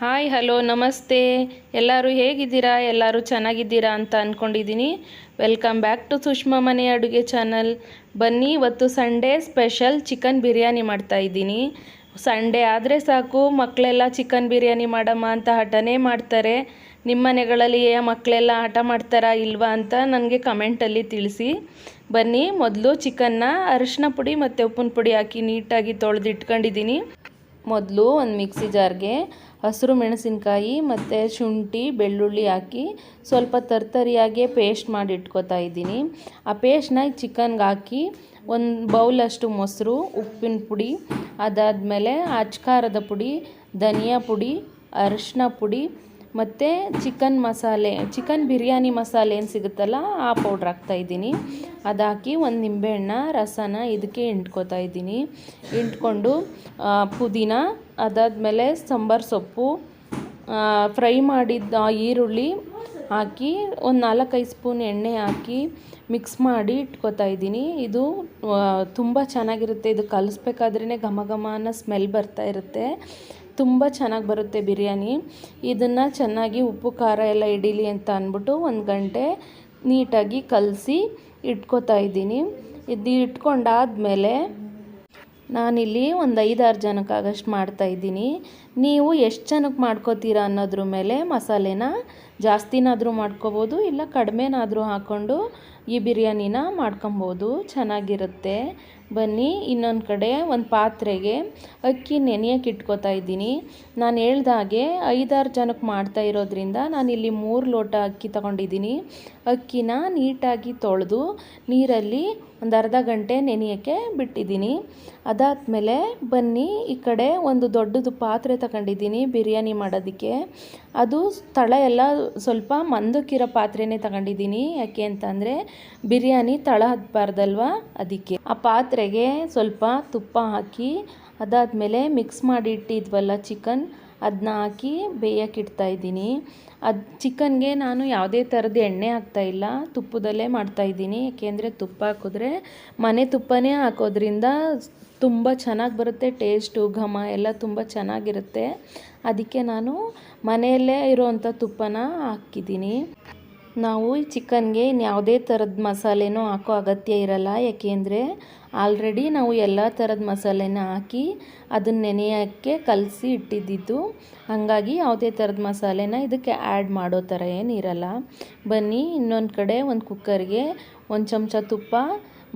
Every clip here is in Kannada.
ಹಾಯ್, ಹಲೋ, ನಮಸ್ತೆ. ಎಲ್ಲರೂ ಹೇಗಿದ್ದೀರಾ? ಎಲ್ಲರೂ ಚೆನ್ನಾಗಿದ್ದೀರಾ ಅಂತ ಅಂದ್ಕೊಂಡಿದ್ದೀನಿ ವೆಲ್ಕಮ್ ಬ್ಯಾಕ್ ಟು ಸುಷ್ಮಾ ಮನೆ ಅಡುಗೆ ಚಾನಲ್. ಬನ್ನಿ, ಇವತ್ತು ಸಂಡೇ ಸ್ಪೆಷಲ್ ಚಿಕನ್ ಬಿರಿಯಾನಿ ಮಾಡ್ತಾ ಇದ್ದೀನಿ. ಸಂಡೇ ಆದರೆ ಸಾಕು ಮಕ್ಕಳೆಲ್ಲ ಚಿಕನ್ ಬಿರಿಯಾನಿ ಮಾಡಮ್ಮ ಅಂತ ಹಠನೇ ಮಾಡ್ತಾರೆ. ನಿಮ್ಮ ಮನೆಗಳಲ್ಲಿ ಮಕ್ಕಳೆಲ್ಲ ಹಠ ಮಾಡ್ತಾರಾ ಇಲ್ವಾ ಅಂತ ನನಗೆ ಕಮೆಂಟಲ್ಲಿ ತಿಳಿಸಿ. ಬನ್ನಿ, ಮೊದಲು ಚಿಕನ್ನ ಅರಿಶಿನ ಪುಡಿ ಮತ್ತು ಉಪ್ಪಿನ ಪುಡಿ ಹಾಕಿ ನೀಟಾಗಿ ತೊಳೆದಿಟ್ಕೊಂಡಿದ್ದೀನಿ. ಮೊದಲು ಒಂದು ಮಿಕ್ಸಿ ಜಾರ್ಗೆ ಹಸಿರು ಮೆಣಸಿನಕಾಯಿ ಮತ್ತು ಶುಂಠಿ, ಬೆಳ್ಳುಳ್ಳಿ ಹಾಕಿ ಸ್ವಲ್ಪ ತರ್ತರಿಯಾಗೆ ಪೇಸ್ಟ್ ಮಾಡಿ ಇಟ್ಕೋತಾ ಇದ್ದೀನಿ. ಆ ಪೇಸ್ಟ್ನ ಚಿಕನ್ಗೆ ಹಾಕಿ ಒಂದು ಬೌಲಷ್ಟು ಮೊಸರು, ಉಪ್ಪಿನ ಪುಡಿ, ಅದಾದಮೇಲೆ ಅಚ್ಕಾರದ ಪುಡಿ, ಧನಿಯಾ ಪುಡಿ ಅರಿಶಿನ ಪುಡಿ ಮತ್ತು ಚಿಕನ್ ಮಸಾಲೆ, ಚಿಕನ್ ಬಿರಿಯಾನಿ ಮಸಾಲೆ ಏನು ಸಿಗುತ್ತಲ್ಲ ಆ ಪೌಡ್ರ್ ಹಾಕ್ತಾಯಿದ್ದೀನಿ ಅದು ಹಾಕಿ ಒಂದು ನಿಂಬೆಹಣ್ಣ, ರಸನ ಇದಕ್ಕೆ ಇಂಟ್ಕೋತಾ ಇದ್ದೀನಿ. ಇಂಟ್ಕೊಂಡು ಪುದೀನ ಅದಾದಮೇಲೆ ಸಾಂಬಾರು ಸೊಪ್ಪು ಫ್ರೈ ಮಾಡಿದ್ದ ಈರುಳ್ಳಿ ಹಾಕಿ ಒಂದು ನಾಲ್ಕೈದು ಸ್ಪೂನ್ ಎಣ್ಣೆ ಹಾಕಿ ಮಿಕ್ಸ್ ಮಾಡಿ ಇಟ್ಕೊತಾ ಇದ್ದೀನಿ. ಇದು ತುಂಬ ಚೆನ್ನಾಗಿರುತ್ತೆ. ಇದು ಕಲಿಸ್ಬೇಕಾದ್ರೇ ಘಮ ಘಮ ಅನ್ನೋ ಸ್ಮೆಲ್ ಬರ್ತಾ ಇರುತ್ತೆ. ತುಂಬ ಚೆನ್ನಾಗಿ ಬರುತ್ತೆ ಬಿರಿಯಾನಿ. ಇದನ್ನು ಚೆನ್ನಾಗಿ ಉಪ್ಪು, ಖಾರ ಎಲ್ಲ ಹಿಡೀಲಿ ಅಂತ ಅಂದ್ಬಿಟ್ಟು ಒಂದು ಗಂಟೆ ನೀಟಾಗಿ ಕಲಸಿ ಇಟ್ಕೊತಾ ಇದ್ದೀನಿ. ಇದು ಇಟ್ಕೊಂಡಾದಮೇಲೆ ನಾನಿಲ್ಲಿ ಒಂದು ಐದಾರು ಜನಕ್ಕಾಗಷ್ಟು ಮಾಡ್ತಾಯಿದ್ದೀನಿ ನೀವು ಎಷ್ಟು ಜನಕ್ಕೆ ಮಾಡ್ಕೋತೀರಾ ಅನ್ನೋದ್ರ ಮೇಲೆ ಮಸಾಲೆನ ಜಾಸ್ತಿನಾದರೂ ಮಾಡ್ಕೋಬೋದು, ಇಲ್ಲ ಕಡಿಮೆನಾದರೂ ಹಾಕ್ಕೊಂಡು ಈ ಬಿರಿಯಾನಿನ ಮಾಡ್ಕೊಬೋದು. ಚೆನ್ನಾಗಿರುತ್ತೆ. ಬನ್ನಿ, ಇನ್ನೊಂದು ಕಡೆ ಒಂದು ಪಾತ್ರೆಗೆ ಅಕ್ಕಿ ನೆನೆಯೋಕೆ ಇಟ್ಕೋತಾ ಇದ್ದೀನಿ. ನಾನು ಹೇಳ್ದಾಗೆ ಐದಾರು ಜನಕ್ಕೆ ಮಾಡ್ತಾ ಇರೋದ್ರಿಂದ ನಾನಿಲ್ಲಿ ಮೂರು ಲೋಟ ಅಕ್ಕಿ ತಗೊಂಡಿದ್ದೀನಿ. ಅಕ್ಕಿನ ನೀಟಾಗಿ ತೊಳೆದು ನೀರಲ್ಲಿ ಒಂದು ಅರ್ಧ ಗಂಟೆ ನೆನೆಯೋಕ್ಕೆ ಬಿಟ್ಟಿದ್ದೀನಿ. ಅದಾದಮೇಲೆ ಬನ್ನಿ, ಈ ಕಡೆ ಒಂದು ದೊಡ್ಡದು ಪಾತ್ರೆ ತಗೊಂಡಿದ್ದೀನಿ ಬಿರಿಯಾನಿ ಮಾಡೋದಕ್ಕೆ. ಅದು ತಳ ಎಲ್ಲ ಸ್ವಲ್ಪ ಮಂದಕ್ಕಿರೋ ಪಾತ್ರೆನೇ ತಗೊಂಡಿದ್ದೀನಿ. ಯಾಕೆ ಅಂತಂದರೆ ಬಿರಿಯಾನಿ ತಳ ಹತ್ಬಾರ್ದಲ್ವ ಅದಕ್ಕೆ. ಆ ಪಾತ್ರೆಗೆ ಸ್ವಲ್ಪ ತುಪ್ಪ ಹಾಕಿ, ಅದಾದಮೇಲೆ ಮಿಕ್ಸ್ ಮಾಡಿ ಇಟ್ಟಿದ್ವಲ್ಲ ಚಿಕನ್ ಅದನ್ನ ಹಾಕಿ ಬೇಯಕ್ಕೆ ಇಡ್ತಾಯಿದ್ದೀನಿ ಅದು ಚಿಕನ್ಗೆ ನಾನು ಯಾವುದೇ ಥರದ ಎಣ್ಣೆ ಹಾಕ್ತಾಯಿಲ್ಲ ತುಪ್ಪದಲ್ಲೇ ಮಾಡ್ತಾಯಿದ್ದೀನಿ ಏಕೆಂದರೆ ತುಪ್ಪ ಹಾಕಿದ್ರೆ ಮನೆ ತುಪ್ಪನೇ ಹಾಕೋದ್ರಿಂದ ತುಂಬ ಚೆನ್ನಾಗಿ ಬರುತ್ತೆ, ಟೇಸ್ಟು, ಘಮ ಎಲ್ಲ ತುಂಬ ಚೆನ್ನಾಗಿರುತ್ತೆ. ಅದಕ್ಕೆ ನಾನು ಮನೆಯಲ್ಲೇ ಇರೋವಂಥ ತುಪ್ಪನ ಹಾಕಿದ್ದೀನಿ. ನಾವು ಈ ಚಿಕನ್ಗೆ ಇನ್ಯಾವುದೇ ಥರದ ಮಸಾಲೆನೂ ಹಾಕೋ ಅಗತ್ಯ ಇರಲ್ಲ. ಯಾಕೆಂದರೆ ಆಲ್ರೆಡಿ ನಾವು ಎಲ್ಲ ಥರದ ಮಸಾಲೆನ ಹಾಕಿ ಅದನ್ನ ನೆನೆಯೋಕ್ಕೆ ಕಲಸಿ ಇಟ್ಟಿದ್ದಿದ್ದು. ಹಾಗಾಗಿ ಯಾವುದೇ ಥರದ ಮಸಾಲೆನ ಇದಕ್ಕೆ ಆ್ಯಡ್ ಮಾಡೋ ಥರ ಏನಿರಲ್ಲ ಬನ್ನಿ ಇನ್ನೊಂದು ಕಡೆ ಒಂದು ಕುಕ್ಕರ್ಗೆ ಒಂದು ಚಮಚ ತುಪ್ಪ,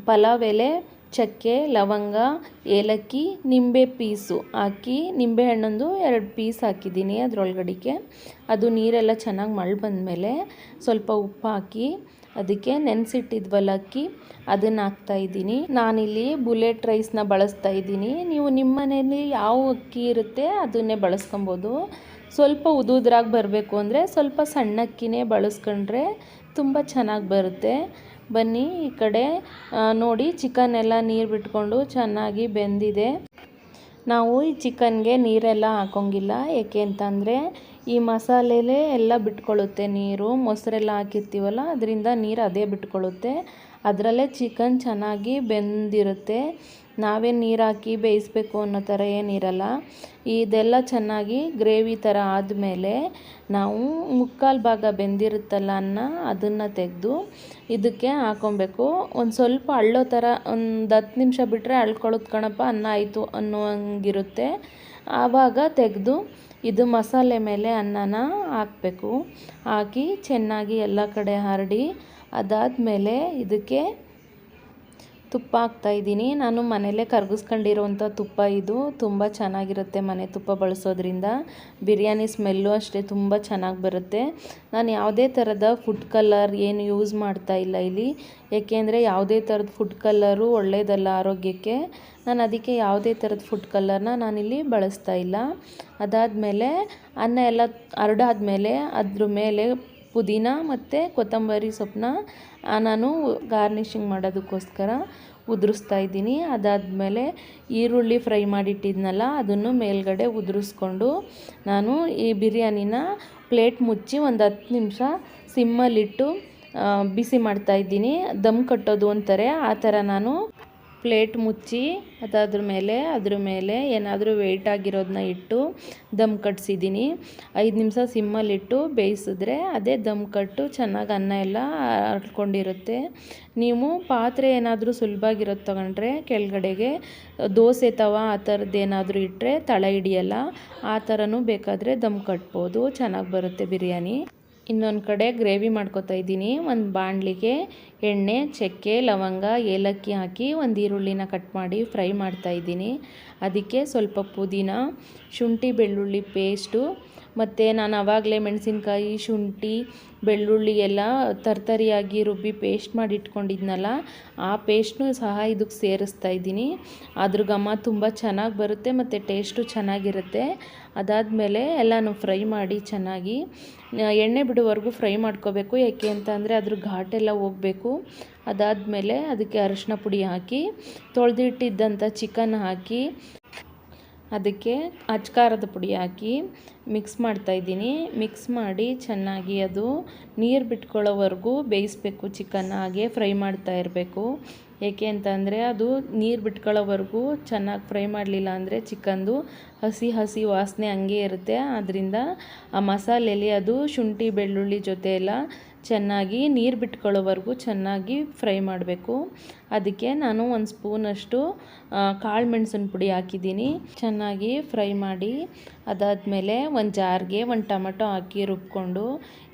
ಪಲಾವ್ ಎಲೆ ಚಕ್ಕೆ, ಲವಂಗ, ಏಲಕ್ಕಿ, ನಿಂಬೆ ಪೀಸು ಹಾಕಿ ನಿಂಬೆ ಹಣ್ಣೊಂದು ಎರಡು ಪೀಸ್ ಹಾಕಿದ್ದೀನಿ ಅದರೊಳಗಡೆಗೆ. ಅದು ನೀರೆಲ್ಲ ಚೆನ್ನಾಗಿ ಮಳೆ ಬಂದಮೇಲೆ ಸ್ವಲ್ಪ ಉಪ್ಪು ಹಾಕಿ ಅದಕ್ಕೆ ನೆನೆಸಿಟ್ಟಿದ್ವಲ್ಲ ಅಕ್ಕಿ, ಅದನ್ನು ಹಾಕ್ತಾ ಇದ್ದೀನಿ. ನಾನಿಲ್ಲಿ ಬುಲೆಟ್ ರೈಸ್ನ ಬಳಸ್ತಾ ಇದ್ದೀನಿ. ನೀವು ನಿಮ್ಮ ಮನೆಯಲ್ಲಿ ಯಾವ ಅಕ್ಕಿ ಇರುತ್ತೆ ಅದನ್ನೇ ಬಳಸ್ಕೊಬೋದು. ಸ್ವಲ್ಪ ಉದುದ್ರಾಗಿ ಬರಬೇಕು ಅಂದರೆ ಸ್ವಲ್ಪ ಸಣ್ಣ ಅಕ್ಕಿನೇ ಬಳಸ್ಕೊಂಡ್ರೆ ತುಂಬ ಚೆನ್ನಾಗಿ ಬರುತ್ತೆ. ಬನ್ನಿ ಈ ಕಡೆ ನೋಡಿ ಚಿಕನ್ ಎಲ್ಲ ನೀರು ಬಿಟ್ಕೊಂಡು ಚೆನ್ನಾಗಿ ಬೆಂದಿದೆ. ನಾವು ಈ ಚಿಕನ್ಗೆ ನೀರೆಲ್ಲ ಹಾಕೋಂಗಿಲ್ಲ. ಏಕೆ ಅಂತಂದರೆ ಈ ಮಸಾಲೆಲೇ ಎಲ್ಲ ಬಿಟ್ಕೊಳ್ಳುತ್ತೆ ನೀರು. ಮೊಸರೆಲ್ಲ ಹಾಕಿರ್ತೀವಲ್ಲ, ಅದರಿಂದ ನೀರು ಅದೇ ಬಿಟ್ಕೊಳ್ಳುತ್ತೆ. ಅದರಲ್ಲೇ ಚಿಕನ್ ಚೆನ್ನಾಗಿ ಬೆಂದಿರುತ್ತೆ. ನಾವೇ ನೀರು ಹಾಕಿ ಬೇಯಿಸ್ಬೇಕು ಅನ್ನೋ ಥರ ಏನಿರಲ್ಲ. ಇದೆಲ್ಲ ಚೆನ್ನಾಗಿ ಗ್ರೇವಿ ಥರ ಆದಮೇಲೆ ನಾವು ಮುಕ್ಕಾಲು ಭಾಗ ಬೆಂದಿರುತ್ತಲ್ಲ ಅನ್ನ, ಅದನ್ನು ತೆಗೆದು ಇದಕ್ಕೆ ಹಾಕೊಬೇಕು. ಒಂದು ಸ್ವಲ್ಪ ಅಳ್ಳೋ ಥರ ಒಂದು ಹತ್ತು ನಿಮಿಷ ಬಿಟ್ಟರೆ ಅಳ್ಕೊಳ್ಳೋದು ಕಣಪ್ಪ ಅನ್ನ ಆಯಿತು ಅನ್ನುವಂಗಿರುತ್ತೆ ಆವಾಗ ತೆಗೆದು ಇದು ಮಸಾಲೆ ಮೇಲೆ ಅನ್ನನ ಹಾಕಬೇಕು. ಹಾಕಿ ಚೆನ್ನಾಗಿ ಎಲ್ಲ ಕಡೆ ಹರಡಿ ಅದಾದಮೇಲೆ ಇದಕ್ಕೆ ತುಪ್ಪ ಹಾಕ್ತಾಯಿದ್ದೀನಿ ನಾನು ಮನೆಯಲ್ಲೇ ಕರಗಿಸ್ಕೊಂಡಿರೋವಂಥ ತುಪ್ಪ ಇದು. ತುಂಬ ಚೆನ್ನಾಗಿರುತ್ತೆ ಮನೆ ತುಪ್ಪ ಬಳಸೋದ್ರಿಂದ. ಬಿರಿಯಾನಿ ಸ್ಮೆಲ್ಲು ಅಷ್ಟೇ ತುಂಬ ಚೆನ್ನಾಗಿ ಬರುತ್ತೆ. ನಾನು ಯಾವುದೇ ಥರದ ಫುಡ್ ಕಲರ್ ಏನು ಯೂಸ್ ಮಾಡ್ತಾ ಇಲ್ಲ ಇಲ್ಲಿ. ಏಕೆಂದರೆ ಯಾವುದೇ ಥರದ ಫುಡ್ ಕಲ್ಲರು ಒಳ್ಳೆಯದಲ್ಲ ಆರೋಗ್ಯಕ್ಕೆ. ನಾನು ಅದಕ್ಕೆ ಯಾವುದೇ ಥರದ ಫುಡ್ ಕಲರ್ನ ನಾನಿಲ್ಲಿ ಬಳಸ್ತಾ ಇಲ್ಲ. ಅದಾದಮೇಲೆ ಅನ್ನ ಎಲ್ಲ ಹರಡಾದ್ಮೇಲೆ ಅದ್ರ ಮೇಲೆ ಪುದೀನ ಮತ್ತು ಕೊತ್ತಂಬರಿ ಸೊಪ್ಪನ್ನ ನಾನು ಗಾರ್ನಿಷಿಂಗ್ ಮಾಡೋದಕ್ಕೋಸ್ಕರ ಉದುರಿಸ್ತಾ ಇದ್ದೀನಿ. ಅದಾದಮೇಲೆ ಈರುಳ್ಳಿ ಫ್ರೈ ಮಾಡಿಟ್ಟಿದ್ನಲ್ಲ, ಅದನ್ನು ಮೇಲ್ಗಡೆ ಉದುರಿಸ್ಕೊಂಡು ನಾನು ಈ ಬಿರಿಯಾನಿನ ಪ್ಲೇಟ್ ಮುಚ್ಚಿ ಒಂದು ಹತ್ತು ನಿಮಿಷ ಸಿಮ್ಮಲ್ಲಿಟ್ಟು ಬಿಸಿ ಮಾಡ್ತಾಯಿದ್ದೀನಿ ದಮ್ ಕಟ್ಟೋದು ಅಂತಾರೆ, ಆ ಥರ ನಾನು ಪ್ಲೇಟ್ ಮುಚ್ಚಿ ಅದಾದ್ರ ಮೇಲೆ, ಅದ್ರ ಮೇಲೆ ಏನಾದರೂ ವೆಯ್ಟ್ ಆಗಿರೋದನ್ನ ಇಟ್ಟು ದಮ್ ಕಟ್ಸಿದ್ದೀನಿ ಐದು ನಿಮಿಷ ಸಿಮ್ಮಲ್ಲಿಟ್ಟು ಬೇಯಿಸಿದ್ರೆ ಅದೇ ದಮ್ ಕಟ್ಟು ಚೆನ್ನಾಗಿ ಅನ್ನ ಎಲ್ಲ ಹರ್ಕೊಂಡಿರುತ್ತೆ ನೀವು ಪಾತ್ರೆ ಏನಾದರೂ ಸುಲಭಾಗಿರೋದು ತೊಗೊಂಡ್ರೆ ಕೆಳಗಡೆಗೆ ದೋಸೆ ತವ ಆ ಥರದ್ದು ಏನಾದರೂ ಇಟ್ಟರೆ ತಳ ಹಿಡಿಯಲ್ಲ, ಆ ಥರನೂ ಬೇಕಾದರೆ ದಮ್ ಕಟ್ಬೋದು, ಚೆನ್ನಾಗಿ ಬರುತ್ತೆ ಬಿರಿಯಾನಿ. ಇನ್ನೊಂದು ಕಡೆ ಗ್ರೇವಿ ಮಾಡ್ಕೊತಾ ಇದ್ದೀನಿ. ಒಂದು ಬಾಣಲಿಗೆ ಎಣ್ಣೆ, ಚಕ್ಕೆ, ಲವಂಗ, ಏಲಕ್ಕಿ ಹಾಕಿ ಒಂದು ಈರುಳ್ಳಿನ ಕಟ್ ಮಾಡಿ ಫ್ರೈ ಮಾಡ್ತಾ ಇದ್ದೀನಿ. ಅದಕ್ಕೆ ಸ್ವಲ್ಪ ಪುದೀನ, ಶುಂಠಿ, ಬೆಳ್ಳುಳ್ಳಿ ಪೇಸ್ಟು ಮತ್ತು ನಾನು ಆವಾಗಲೇ ಮೆಣಸಿನ್ಕಾಯಿ, ಶುಂಠಿ, ಬೆಳ್ಳುಳ್ಳಿ ಎಲ್ಲ ತರ್ತರಿಯಾಗಿ ರುಬ್ಬಿ ಪೇಸ್ಟ್ ಮಾಡಿ ಇಟ್ಕೊಂಡಿದ್ನಲ್ಲ, ಆ ಪೇಸ್ಟ್ನು ಸಹ ಇದಕ್ಕೆ ಸೇರಿಸ್ತಾ ಇದ್ದೀನಿ. ಅದ್ರ ಘಮ ತುಂಬ ಚೆನ್ನಾಗಿ ಬರುತ್ತೆ ಮತ್ತು ಟೇಸ್ಟು ಚೆನ್ನಾಗಿರುತ್ತೆ. ಅದಾದಮೇಲೆ ಎಲ್ಲನೂ ಫ್ರೈ ಮಾಡಿ ಚೆನ್ನಾಗಿ ಎಣ್ಣೆ ಬಿಡುವವರೆಗೂ ಫ್ರೈ ಮಾಡ್ಕೋಬೇಕು, ಯಾಕೆ ಅಂತ ಅಂದರೆ ಅದ್ರ ಘಾಟೆಲ್ಲ ಹೋಗಬೇಕು. ಅದಾದಮೇಲೆ ಅದಕ್ಕೆ ಅರಶಿನ ಪುಡಿ ಹಾಕಿ ತೊಳೆದಿಟ್ಟಿದ್ದಂಥ ಚಿಕನ್ ಹಾಕಿ, ಅದಕ್ಕೆ ಅಚ್ಕಾರದ ಪುಡಿ ಹಾಕಿ ಮಿಕ್ಸ್ ಮಾಡ್ತಾಯಿದ್ದೀನಿ ಮಿಕ್ಸ್ ಮಾಡಿ ಚೆನ್ನಾಗಿ ಅದು ನೀರು ಬಿಟ್ಕೊಳ್ಳೋವರೆಗೂ ಬೇಯಿಸ್ಬೇಕು ಚಿಕನ್ ಹಾಗೆ ಫ್ರೈ ಮಾಡ್ತಾ ಇರಬೇಕು. ಏಕೆ ಅಂತಂದರೆ ಅದು ನೀರು ಬಿಟ್ಕೊಳ್ಳೋವರೆಗೂ ಚೆನ್ನಾಗಿ ಫ್ರೈ ಮಾಡಲಿಲ್ಲ ಅಂದರೆ ಚಿಕನ್ದು ಹಸಿ ಹಸಿ ವಾಸನೆ ಹಂಗೆ ಇರುತ್ತೆ. ಆದ್ದರಿಂದ ಆ ಮಸಾಲೆಯಲ್ಲಿ ಅದು ಶುಂಠಿ ಬೆಳ್ಳುಳ್ಳಿ ಜೊತೆ ಎಲ್ಲ ಚೆನ್ನಾಗಿ ನೀರು ಬಿಟ್ಕೊಳ್ಳೋವರೆಗೂ ಚೆನ್ನಾಗಿ ಫ್ರೈ ಮಾಡಬೇಕು. ಅದಕ್ಕೆ ನಾನು ಒಂದು ಸ್ಪೂನಷ್ಟು ಕಾಳು ಮೆಣಸಿನ ಪುಡಿ ಹಾಕಿದ್ದೀನಿ. ಚೆನ್ನಾಗಿ ಫ್ರೈ ಮಾಡಿ, ಅದಾದಮೇಲೆ ಒಂದು ಜಾರ್ಗೆ ಒಂದು ಟೊಮೆಟೊ ಹಾಕಿ ರುಬ್ಕೊಂಡು,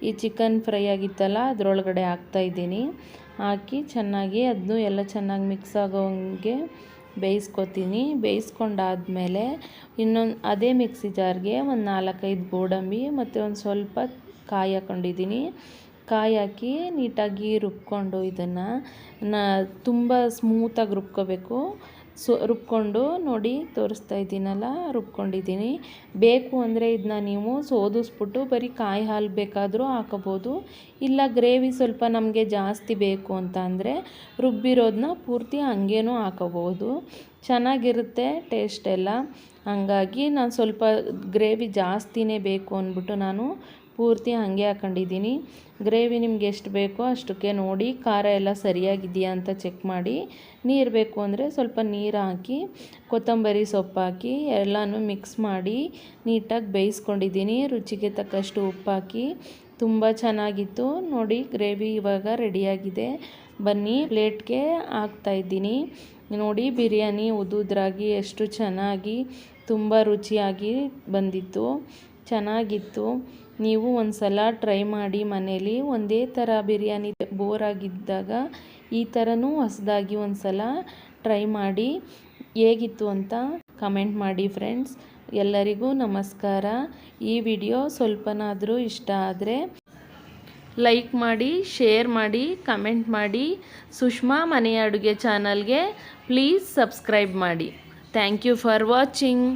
ಈ ಚಿಕನ್ ಫ್ರೈ ಆಗಿತ್ತಲ್ಲ ಅದರೊಳಗಡೆ ಹಾಕ್ತಾಯಿದ್ದೀನಿ ಹಾಕಿ ಚೆನ್ನಾಗಿ ಅದನ್ನು ಎಲ್ಲ ಚೆನ್ನಾಗಿ ಮಿಕ್ಸ್ ಆಗೋಂಗೆ ಬೇಯಿಸ್ಕೊತೀನಿ. ಬೇಯಿಸ್ಕೊಂಡಾದಮೇಲೆ ಇನ್ನೊಂದು, ಅದೇ ಮಿಕ್ಸಿ ಜಾರ್ಗೆ ಒಂದು ನಾಲ್ಕೈದು ಗೋಡಂಬಿ ಮತ್ತು ಒಂದು ಸ್ವಲ್ಪ ಕಾಯಿ ಹಾಕ್ಕೊಂಡಿದ್ದೀನಿ ಕಾಯಿ ಹಾಕಿ ನೀಟಾಗಿ ರುಬ್ಕೊಂಡು ಇದನ್ನು ನ ತುಂಬ ಸ್ಮೂತಾಗಿ ರುಬ್ಕೋಬೇಕು. ಸೊ, ರುಬ್ಕೊಂಡು ನೋಡಿ ತೋರಿಸ್ತಾ ಇದ್ದೀನಲ್ಲ, ರುಬ್ಕೊಂಡಿದ್ದೀನಿ. ಬೇಕು ಅಂದರೆ ಇದನ್ನ ನೀವು ಸೋದಿಸ್ಬಿಟ್ಟು ಬರೀ ಕಾಯಿ ಹಾಲು ಬೇಕಾದರೂ ಹಾಕೋಬೋದು. ಇಲ್ಲ ಗ್ರೇವಿ ಸ್ವಲ್ಪ ನಮಗೆ ಜಾಸ್ತಿ ಬೇಕು ಅಂತ ಅಂದರೆ ರುಬ್ಬಿರೋದನ್ನ ಪೂರ್ತಿ ಹಂಗೇನೂ ಹಾಕೋಬೋದು. ಚೆನ್ನಾಗಿರುತ್ತೆ ಟೇಸ್ಟ್ ಎಲ್ಲ. ಹಾಗಾಗಿ ನಾನು ಸ್ವಲ್ಪ ಗ್ರೇವಿ ಜಾಸ್ತಿನೇ ಬೇಕು ಅಂದ್ಬಿಟ್ಟು ನಾನು ಪೂರ್ತಿ ಹಾಗೆ ಹಾಕೊಂಡಿದ್ದೀನಿ. ಗ್ರೇವಿ ನಿಮ್ಗೆ ಎಷ್ಟು ಬೇಕೋ ಅಷ್ಟಕ್ಕೆ ನೋಡಿ, ಖಾರ ಎಲ್ಲ ಸರಿಯಾಗಿದೆಯಾ ಅಂತ ಚೆಕ್ ಮಾಡಿ. ನೀರು ಬೇಕು ಅಂದರೆ ಸ್ವಲ್ಪ ನೀರು ಹಾಕಿ, ಕೊತ್ತಂಬರಿ ಸೊಪ್ಪು ಹಾಕಿ, ಎಲ್ಲನೂ ಮಿಕ್ಸ್ ಮಾಡಿ ನೀಟಾಗಿ ಬೇಯಿಸ್ಕೊಂಡಿದ್ದೀನಿ. ರುಚಿಗೆ ತಕ್ಕಷ್ಟು ಉಪ್ಪು ಹಾಕಿ, ತುಂಬ ಚೆನ್ನಾಗಿತ್ತು. ನೋಡಿ, ಗ್ರೇವಿ ಇವಾಗ ರೆಡಿಯಾಗಿದೆ. ಬನ್ನಿ, ಪ್ಲೇಟ್ಗೆ ಹಾಕ್ತಾಯಿದ್ದೀನಿ ನೋಡಿ, ಬಿರಿಯಾನಿ ಉದುದ್ರಾಗಿ ಎಷ್ಟು ಚೆನ್ನಾಗಿ, ತುಂಬ ರುಚಿಯಾಗಿ ಬಂದಿತ್ತು. ಚೆನ್ನಾಗಿತ್ತು. ನೀವು ಒಂದು ಸಲ ಟ್ರೈ ಮಾಡಿ ಮನೇಲಿ ಒಂದೇ ಥರ ಬಿರಿಯಾನಿ ಬೋರ್ ಆಗಿದ್ದಾಗ ಈ ಥರನೂ ಹೊಸದಾಗಿ ಒಂದು ಸಲ ಟ್ರೈ ಮಾಡಿ ಹೇಗಿತ್ತು ಅಂತ ಕಮೆಂಟ್ ಮಾಡಿ ಫ್ರೆಂಡ್ಸ್ ಎಲ್ಲರಿಗೂ ನಮಸ್ಕಾರ. ಈ ವಿಡಿಯೋ ಸ್ವಲ್ಪನಾದರೂ ಇಷ್ಟ ಆದರೆ ಲೈಕ್ ಮಾಡಿ ಶೇರ್ ಮಾಡಿ ಕಮೆಂಟ್ ಮಾಡಿ. ಸುಷ್ಮಾ ಮನೆಯ ಅಡುಗೆ ಚಾನಲ್ಗೆ ಪ್ಲೀಸ್ ಸಬ್ಸ್ಕ್ರೈಬ್ ಮಾಡಿ. Thank you for watching